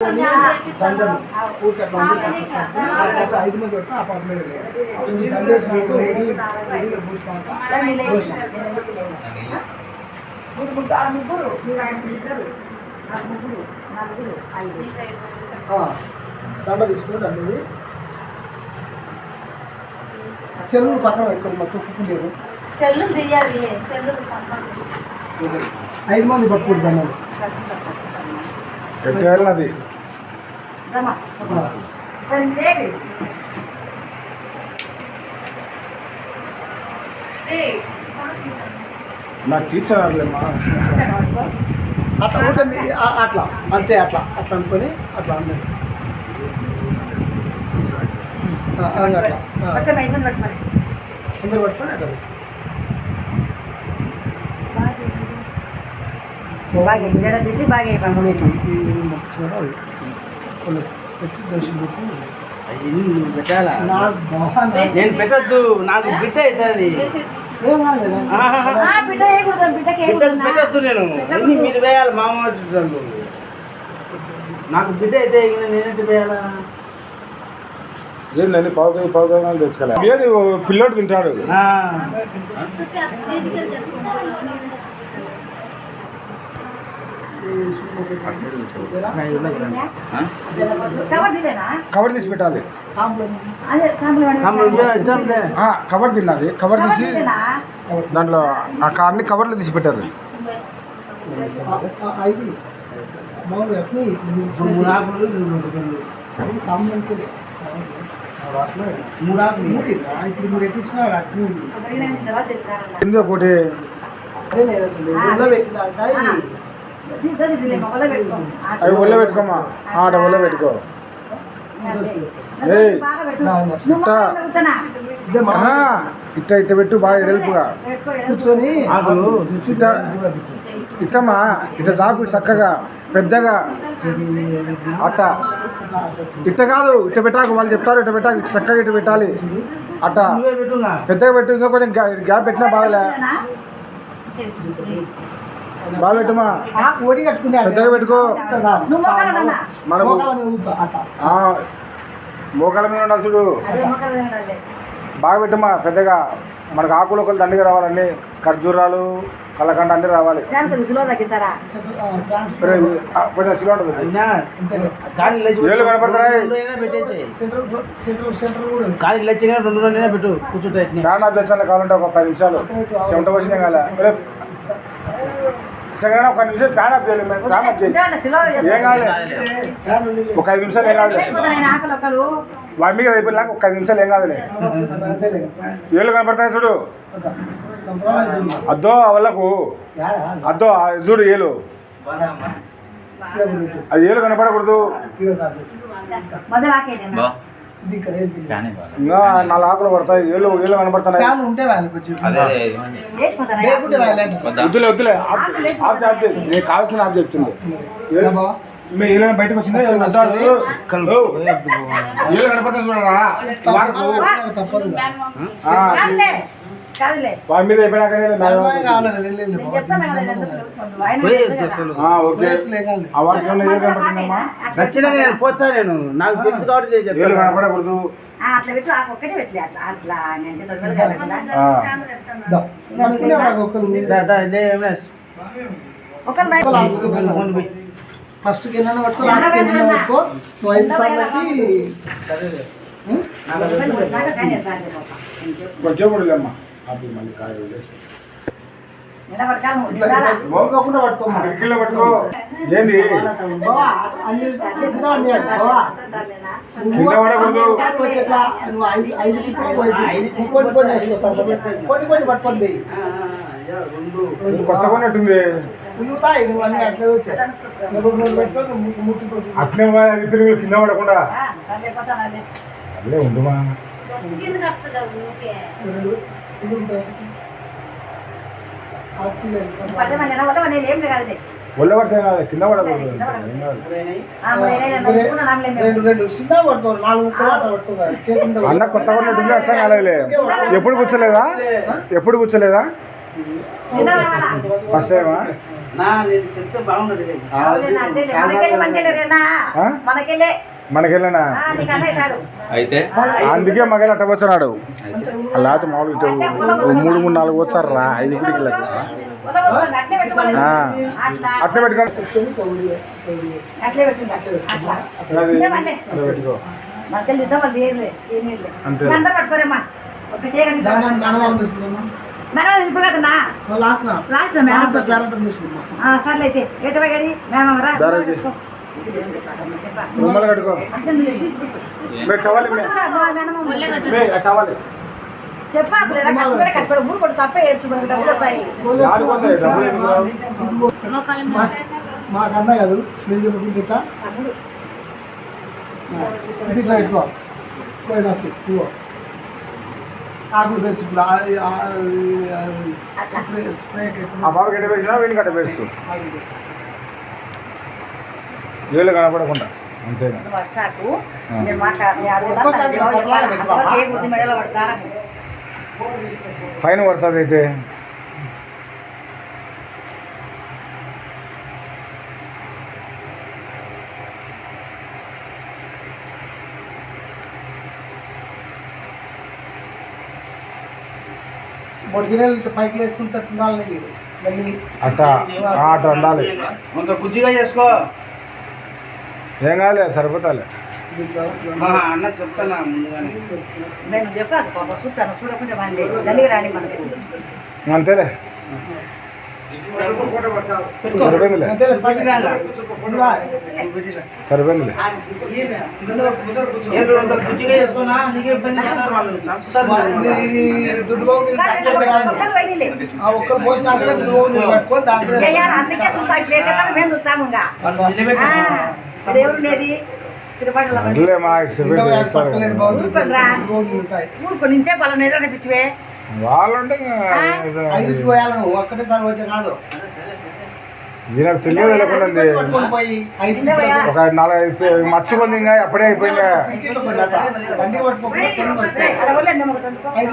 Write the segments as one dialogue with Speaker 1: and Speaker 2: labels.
Speaker 1: ఐదు మంది పట్టుకుని అపార్ట్మెంట్ దండ తీసుకుని దండది చెల్లు పక్కన పెట్టుకోండి తొక్కుకుంటారు
Speaker 2: సెల్లు
Speaker 1: ఐదు మంది పట్టుకోండి దండలు
Speaker 3: ఎట్టేళ్ళది నాకు అవ్వలేమ్మా
Speaker 1: అట్లా ఆ- అట్లా అంతే అట్లా అట్లా అనుకొని అట్లా అందరు పట్టుకొని అట్లా
Speaker 2: బాగా జడ తీసి బాగా
Speaker 1: బాగుంది
Speaker 4: నేను పెట్టద్దు నాకు బిడ్డ అవుతుంది. పెట్టద్దు నేను. ఎన్ని మీరు వేయాలి? మామ. నాకు బిడ్డ అయితే నేనెంత వేయాలా?
Speaker 3: ఏందండి పావుకాయ పావుకాయ ఓ పిల్లోడు తింటాడు.
Speaker 4: ఆ.
Speaker 2: కవర్
Speaker 3: తీసి పెట్టాలి. కవర్ తిన్నది కవర్ తీసి దాంట్లో ఆ కార్ని కవర్లో తీసి పెట్టారు ఒకటి. అవి ఒళ్ళో పెట్టుకోమా ఆట ఒళ్ళో పెట్టుకో. ఇట్ట. ఇట్ట పెట్టు బాగా ఎడల్పుగా.
Speaker 1: కూర్చొని
Speaker 3: ఇట్ట. ఇట్టమ్మా ఇట్ట చాపు చక్కగా పెద్దగా. అట్ట. ఇట్ట కాదు ఇట్ట పెట్టాక వాళ్ళు చెప్తారు ఇట్ట పెట్టాక ఇట్ట చక్కగా ఇట్ట పెట్టాలి. అట్ట. పెద్దగా పెట్టు ఇంకా కొంచెం గ్యా- గ్యాప్ పెట్టినా బాధలే. బాగా పెట్టుమా
Speaker 1: ఆ కోడి కట్టుకునే
Speaker 3: పెద్దగా పెట్టుకో. మనకు మోకాల మీద ఉండాలి చూడు. బాగా పెట్టమ్మా పెద్దగా. మనకు ఆకులు ఒకళ్ళు దండిగా రావాలండి ఖర్జూరాలు కలకండ అన్నీ రావాలి. కొంచెం సిలో ఉంటుంది. ఏళ్ళు కనపడుతున్నాయి.
Speaker 4: రెండు పెట్టు కూర్చుంటే
Speaker 3: ఫ్యాన్ ఆఫ్ తెచ్చాను కావాలంటే ఒక పది నిమిషాలు. చెమట వచ్చినా కాలే. రే సరే ఒక నిమిషం ఫ్యాన్ ఆఫ్ చేయాలి మేము ఫ్యాన్ ఆఫ్ చేయాలి ఏం కాలే ఒక ఐదు నిమిషాలు ఏం
Speaker 2: ఒకరు
Speaker 3: వాడి మీద అయిపోయినాక ఒక ఐదు నిమిషాలు ఏం కాదులే. ఏళ్ళు కనపడుతున్నాయి చూడు. అద్దో వాళ్ళకు? అద్దో అది చూడు ఏలు. అది ఏలు కనపడకూడదు. ఇంకా నాలుగు ఆకులు పడతాయి. ఏళ్ళు ఏళ్ళు
Speaker 1: వాళ్ళకి
Speaker 3: వద్దులే వద్దులే. ఆఫ్ చేయి. నేను కావాల్సిన ఆఫ్ చెప్తుంది.
Speaker 1: ఇలా బావ.
Speaker 3: మీ ఏమైనా బయటకు వచ్చిందా? ఏళ్ళు కనపడుతుంది చూడరా? వాడి మీద అయిపోయినాక నేను
Speaker 4: నాకు తెలుసు కాబట్టి
Speaker 3: కనపడకూడదు.
Speaker 2: అట్లా పెట్టు ఒక్కటే పెట్టలే అట్లా
Speaker 1: ఒకరు. ఫస్ట్కి ఎన్నైనా పట్టుకో లాస్ట్ నువ్వు ఐదు సార్లకి.
Speaker 3: కొంచెం కూడా లేమ్మా అది మళ్ళీ?
Speaker 1: మోగకుండా
Speaker 3: కిటికీలో పట్టుకో ఏంది? కింద పడకూడదు.
Speaker 1: కొన్ని కొన్ని పట్టుకోండి.
Speaker 3: కొత్త కొన్నట్టుంది
Speaker 1: అట్లే
Speaker 3: తిరుగులు కింద పడకుండా.
Speaker 2: అదే.
Speaker 3: అదే ఉండుమా
Speaker 2: పదే మంది నిలబడతాం, నేను ఏం లేదు అదే.
Speaker 3: ఒళ్ళ పడితే కాదు, కింద పడకూడదు అన్న కొత్త కొన్నట్టుంది అట్లా కాలేదులే. ఎప్పుడు కూర్చోలేదా? ఎప్పుడు కూర్చోలేదా? ఫస్ట్ టైమా
Speaker 4: చెప్తే బాగుండదు.
Speaker 3: మనకెళ్ళనా?
Speaker 5: అయితే?
Speaker 3: అందుకే మగలు అట్ట వచ్చాడు లేకపోతే మామూలు ఇటు మూడు మూడు నాలుగు వచ్చారు రా ఐదు గుడికి
Speaker 2: అట్లే
Speaker 3: పెట్టుకో.
Speaker 1: లాస్ట్
Speaker 2: లాస్ట్ సర్లే అయితే. ఎటు గడి? మేడం
Speaker 3: రుమ్మలు కట్టుకో. మే టవాలి మే. మే ఆ టవాలి
Speaker 2: చెప్పాలి ఊరు కూడా తప్పే ఏడ్చుకోవడం డబ్బులు వస్తాయి.
Speaker 3: ఆడిపోతాయి డబ్బులు ఎందుకు రావు?
Speaker 1: మాకు అన్న కాదు నేను చెప్పుకుంటే ఇట్లా. పెట్టుకో ఆకులు వేసి ఇప్పుడు ఆ- ఆ- ఆ- స్ప్రే స్ప్రే
Speaker 3: ఆ బాబు కట్ట వేసినా వీళ్ళు కట్ట వేస్తూ వీళ్ళు కనపడకుండా
Speaker 2: పడతా
Speaker 3: ఫైన్ పడుతుంది అయితే
Speaker 1: ఇట్లా పైకి వేసుకుంటే మళ్ళీ
Speaker 3: అట్ట. అట్ట ఉండాలి.
Speaker 4: కొంత బుజ్జిగా చేసుకో.
Speaker 3: ఏం కాలే సరిపోతాలే.
Speaker 4: అన్న చెప్తానా ముందుగానే.
Speaker 2: నేను చెప్పాను పాప చూస్తాను చూడకుండా మంది దండిగా రాని మనకు.
Speaker 3: అంతేలే. సరిపోయిందిలే. సరిపోయిందిలే.
Speaker 1: ఒక్కరు పోసిన దుడ్డు పట్టుకొని దాంట్లో
Speaker 2: ఊరుకో నుంచే పలానా అనిపించవే
Speaker 3: వాళ్ళంటే
Speaker 1: ఐదుకి పోయాలి నువ్వు ఒక్కటేసారి వచ్చే కాదు
Speaker 3: తెలియదు లేకుండా ఒక నాలుగు మర్చిపోయింది ఇంకా అప్పుడే అయిపోయిందా.
Speaker 1: ఐదు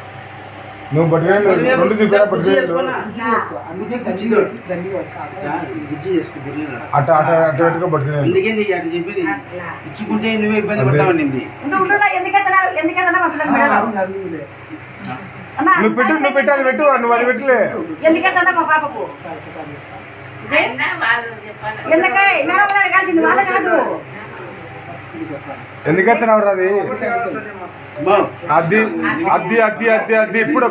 Speaker 3: నువ్వు పట్టువేలు రెండు దిగురా. అట్ట అట్ట అట్ట పెట్టుకో పట్టుకునేది
Speaker 4: అందుకే నీకు అటు చెప్పేది?
Speaker 2: అట్లా.
Speaker 4: ఇచ్చుకుంటే నువ్వే ఇబ్బంది
Speaker 3: నువ్వు పెట్టు నువ్వు పెట్టు అది పెట్టు. నువ్వు అది పెట్టలే.
Speaker 2: ఎందుకెత్తనా మా పాపకు?
Speaker 1: సరే, సరే.
Speaker 2: ఎందుకే? మేడం వాళ్ళు అడగాల్సింది వాళ్ళ కాదు
Speaker 1: ఇదిగో సరే.
Speaker 3: ఎందుకు వచ్చినావు అది? అద్ది అద్ది అద్ది అద్ది అద్ది ఇప్పుడు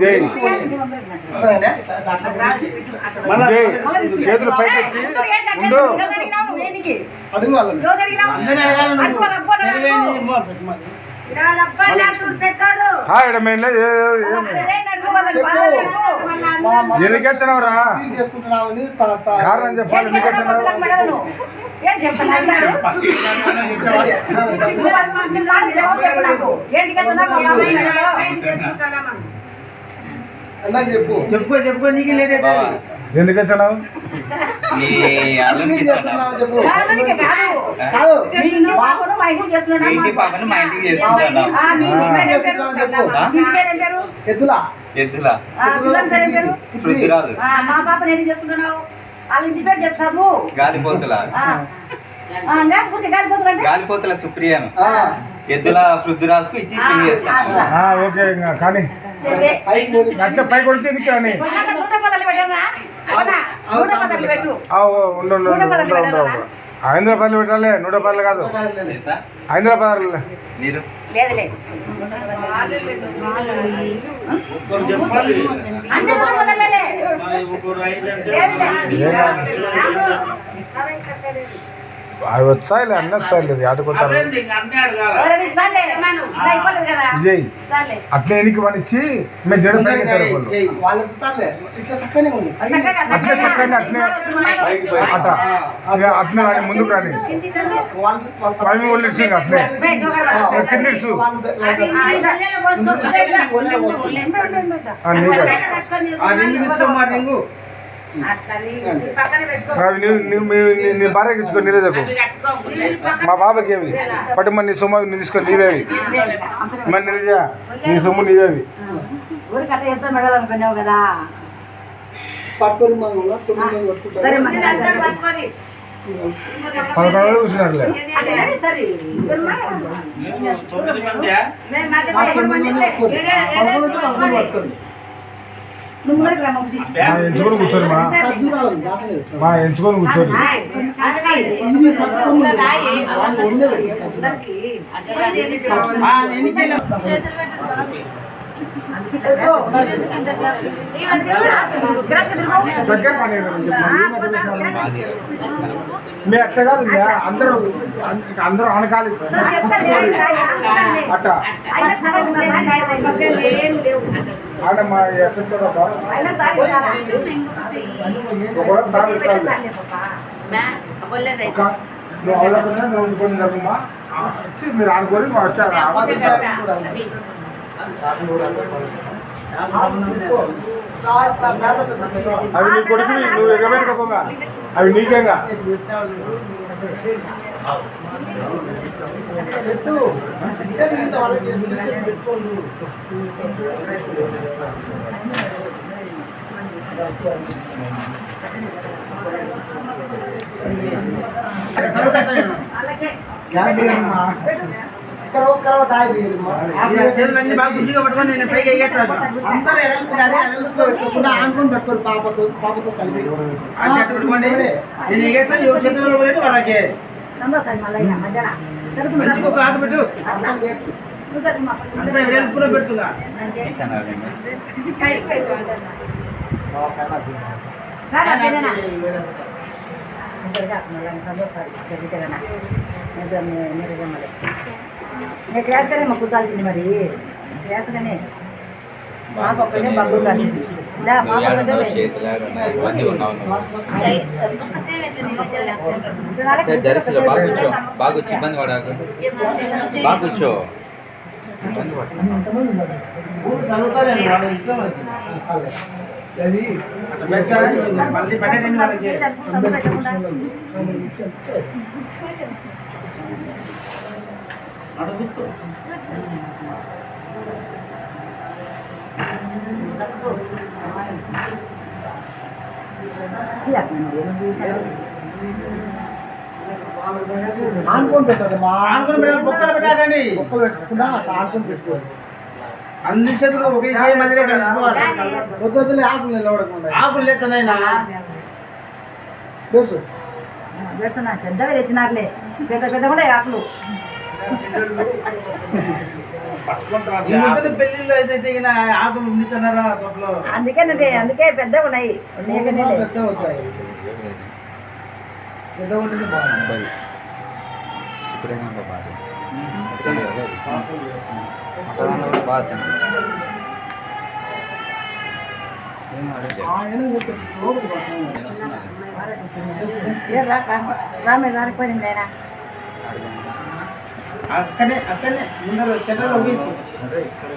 Speaker 3: జై. చేతులు పైకెత్తి. ఉండు.
Speaker 4: అడగాలి
Speaker 3: హాయ్ ఎందుకు ఎత్తున్నావురా కారణం చెప్పాలి ఎందుకు ఎత్తున్నావు
Speaker 2: చెప్పు
Speaker 1: చెప్పు
Speaker 4: చెప్పుకో చెప్పుకో నీకు లేట్
Speaker 3: ఎందుకు ఎత్తున్నావు
Speaker 5: నీ అల్లుడికి
Speaker 1: క్లీన్
Speaker 5: ఇస్తాను.
Speaker 1: చేసుకుంటున్నావు చెప్పు
Speaker 2: కాదనికి కాదు.
Speaker 1: కాదు.
Speaker 2: మీ ఇంటి పాపను మా ఇంటికి?
Speaker 1: ఎద్దులా.
Speaker 5: ఎద్దులా.
Speaker 2: మా పాపని ఏంటి చేసుకుంటున్నావు? వాళ్ళ ఇంటి పేరు చెప్పు చదువు.
Speaker 5: గాలిపోతుల.
Speaker 2: లేకపోతే
Speaker 5: గాలిపోతుల సుప్రియను.
Speaker 1: ఆ,
Speaker 5: ఎద్దుల పృథ్వరాజుకు ఇచ్చి
Speaker 3: ఓకే కానీ.
Speaker 1: పైకి పోనీ.
Speaker 3: అట్లా పై కొడితే నీకు కానీ ఉండు ఉండు. ఐదు రూపాయలు పెట్టాలి నూట రూపాయలు కాదు ఐదు రూపాయలు
Speaker 5: మీరు
Speaker 4: అంటే.
Speaker 3: అవి వచ్చాయిలే అన్నీ వచ్చాయిలేదు ఆడుకుంటారు.
Speaker 2: కదా?
Speaker 3: విజయ్ అట్లే ఎనికి వాళ్ళు ఇచ్చి మేము జడ
Speaker 1: ఇట్లా చక్కనే
Speaker 3: అట్లే చక్కగా అట్లే అట్లే రాని ముందుకు రాని. పైన ఇచ్చి అట్లే. కింద ఇచ్చు నీకే. అవి నీ నీ మీ- నీ- నీ భార్యకి ఇచ్చుకో నీరేజకు మా బాబాకి ఏమి? పట్టు మరి నీ సొమ్ము నీ తీసుకొని నీవేవి. మరి నీరేజ నీ సొమ్ము నీవేవి. పదకొండు
Speaker 1: అంటే పదకొండు పట్టుకోరు
Speaker 2: నువ్వు కూడా రా మమ్మీ.
Speaker 3: మా ఎంచుకొని కూర్చోరు మా. మా ఎంచుకొని కూర్చోరు మీ అట్లా కాదు అందరూ అందరూ అనకాలి అట్ట. ఆడ మా ఎక్కడ ఒకవేళ తాను పెట్టాలి. ఒక నువ్వు అవలకుండా నువ్వు కొన్ని రకమా వచ్చి మీరు అనుకొని మా వచ్చారు అవి నీ కొడుకువి నువ్వు ఎగబెట్టుకోగా అవి నీకేగా
Speaker 1: ఆనుకొని పెట్టుకోరు పాపతో పాపతో కలిపి
Speaker 4: పెట్టుకోండి. నేను ఎగేస్తాను ఎవరు నేను క్లాస్ వాళ్ళకి
Speaker 2: నేను మాకు కూర్చాల్సింది మరి క్లాస్గానే మాకు ఒక్కడే మాకు కూర్చాల్సింది
Speaker 5: దర్శనం బాగా కూర్చో బాగా కూర్చో ఇబ్బంది పడాకు. బాగా కూర్చో.
Speaker 4: చదువుతారేమో వాళ్ళ ఇష్టం అది.
Speaker 1: సరే. అది
Speaker 4: అట్లా పెట్టాలి, మళ్ళీ పెట్టండి వాళ్ళకి
Speaker 2: చదువు పెట్టకుండా
Speaker 4: అడుగుతూ
Speaker 2: ఇలా మరి ఎందుకు చూసావు?
Speaker 1: ఆనుకొని పెట్టాలి
Speaker 4: ఆనుకొని పెట్టాలి, బొక్కలు పెట్టాలండి.
Speaker 1: బొక్కలు పెట్టకుండా ఆనుకొని పెట్టుకోవాలి
Speaker 4: అన్ని చేతులు ఒకేసారి మధ్యలో
Speaker 1: ఆకులు నిలబడకుండా
Speaker 4: ఆకులు లేచనైనా
Speaker 1: తెలుసు
Speaker 2: పెద్దగా తెచ్చినాకలే పెద్ద పెద్ద కూడా ఆకులు
Speaker 4: ముద్దలు పెళ్ళిళ్ళు అయితే దిగిన ఆకులు ఉండిచ్చన్నారా తోటలో.
Speaker 2: అందుకే నండి, అందుకే పెద్దగా ఉన్నాయి.
Speaker 1: పెద్ద వచ్చాయి. పెద్ద ఉంటేనే బాగుంది.
Speaker 5: బాగా.
Speaker 2: రా- రామే రాకపోయింది ఆయన
Speaker 4: అక్కడే అక్కడనే ముందర చెట్లలో ఊగిస్తూ
Speaker 5: అదే ఇక్కడ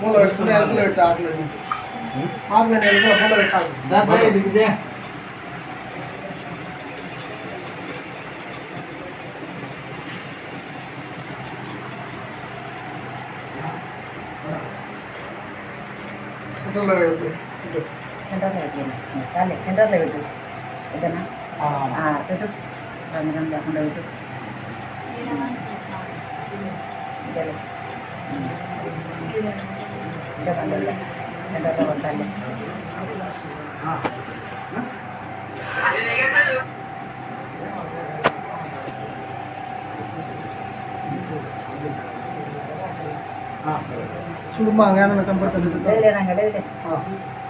Speaker 1: మూల పెట్టుకుని ఎలుకలు పెట్టి ఆకులు ఆకులు ఎలుకలు మూల పెట్టాలి ఫోటోలో పెట్టు. ఇటు.
Speaker 2: సెంటర్లో పెట్టు చాలే సెంటర్లో పెట్టు ఏదన్నా
Speaker 1: ఆ,
Speaker 2: ఆ, పెట్టు రంగు లేకుండా పెట్టు ఇదేలే. ఇంకా రంగులే. ఎంతగా వస్తాలే
Speaker 3: ఆ, సరే సరే
Speaker 1: చూడు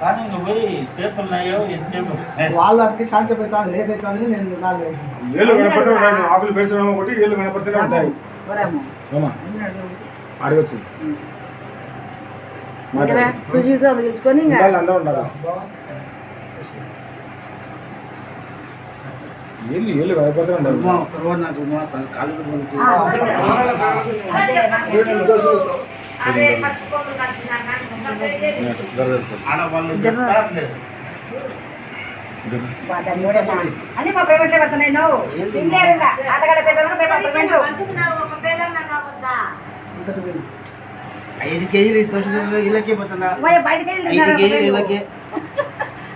Speaker 4: కానీ నువ్వు పోయి చేతున్నాయో ఎంతసేపు
Speaker 1: వాళ్ళకి శాంతి అవుతుంది లేట్ అవుతుంది నేను
Speaker 3: ఏళ్ళు ఉంటాయి నువ్వు ఆకులు పెడుతున్నావు ఒకటి ఏళ్ళు కనపడుతూనే ఉంటాయి. అడగచ్చు. వాళ్ళు అందరూ ఉండాలా? ఏళ్ళు ఏళ్ళు కనపడుతూ
Speaker 4: తల కాళ్ళు
Speaker 2: అన్ని మా ప్రైవేట్లో పెడుతున్నాయి నువ్వు తింటారు ఇంకా ఆటగాడ పెద్దలు పేమెంట్
Speaker 1: ఇంతటి వెళ్ళి
Speaker 4: ఐదు కేజీలు ఇళ్ళకి ఐదు కేజీలు ఇళ్ళకి.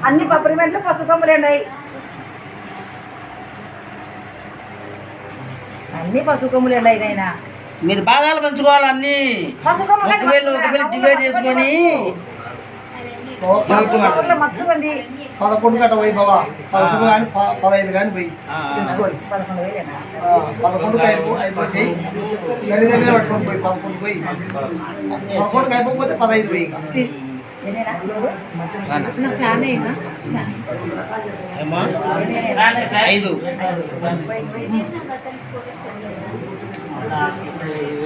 Speaker 2: అన్ని పప్పిమెంట్లు పసుపు కొమ్ములు ఉన్నాయి అన్ని పసుపు కొమ్ములు ఉన్నాయి నాయనా
Speaker 4: మీరు భాగాలు పంచుకోవాలి అన్ని.
Speaker 2: పసుపు కొమ్ములు
Speaker 4: ఒక వేలు ఒక వేలు డివైడ్ చేసుకొని
Speaker 1: పదకొండు గంట పోయి బాబా పదకొండు కానీ పదహైదు కానీ పోయి
Speaker 4: ఆ.
Speaker 1: తెచ్చుకొని
Speaker 2: పదకొండు
Speaker 1: అయిపో అయిపోయి గడి దగ్గర పట్టుకొని పోయి పదకొండు పోయి. పదకొండు అయిపోతే పదహైదు పోయి?
Speaker 4: ఐదు
Speaker 2: పోయి, పోయి.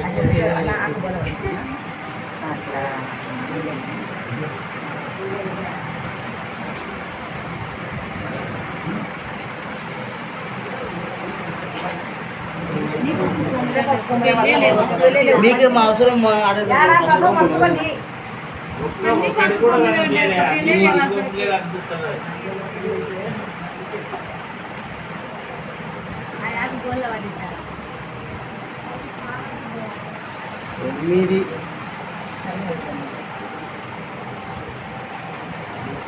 Speaker 2: అంటే అలా ఆకుబలం పెట్టినా? అట్లా. పసుపు కొమ్ములు లేవు.
Speaker 4: మీకు మా అవసరం మా ఆడ
Speaker 2: యాడా పసుపు పంచుకోండి.
Speaker 4: మీది
Speaker 3: ఒక పిల్ల కనపడలే
Speaker 2: ఆ, చూడు, చూడండి, పసుపు కొమ్ములు, పప్పరిమెంట్లు
Speaker 3: అన్ని పప్పరిమెంట్లు ఇవ్వండి ఒక పిల్ల కనపడకుండా
Speaker 1: వేలు బాగా చాలు.
Speaker 2: వెనుకూరికే
Speaker 3: చాలా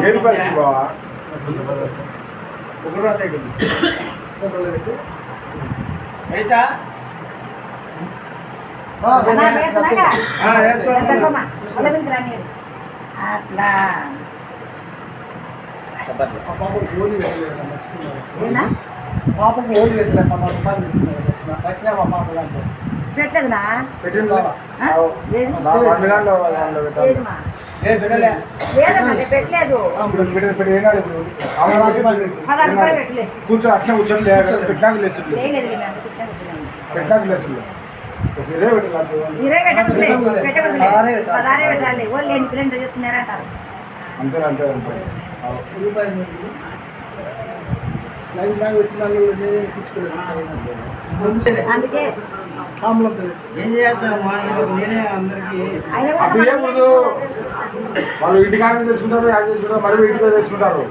Speaker 3: ఏ రూపాయలు బావా?
Speaker 4: ఒక రోజు సైడ్
Speaker 1: ఆ,
Speaker 2: అట్లా
Speaker 1: పాపకు ఓలి పెట్టలేదు పెట్టలేదు?
Speaker 3: పెట్టింది కూర్చో అట్లా కూర్చొని పెట్టినాక లేచి. పెట్టినాక లేచి
Speaker 2: ఇరవై
Speaker 1: పెట్టాలి.
Speaker 3: అంతే. అంతే అంతే.
Speaker 2: అందుకే
Speaker 3: అప్పుడు ఏముండదు వాళ్ళు ఇంటికాడ తెచ్చుకుంటారు యాడ్ తెచ్చుకుంటారు మరి ఇంటిలో తెచ్చుకుంటారు.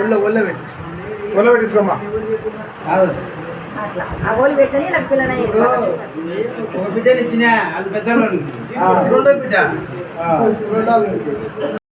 Speaker 1: ఒళ్ళో ఒళ్ళో పెట్టు.
Speaker 3: ఒళ్ళో
Speaker 4: ఒక బిడ్డని ఇచ్చిన అది పెద్దలు. రెండో బిడ్డ.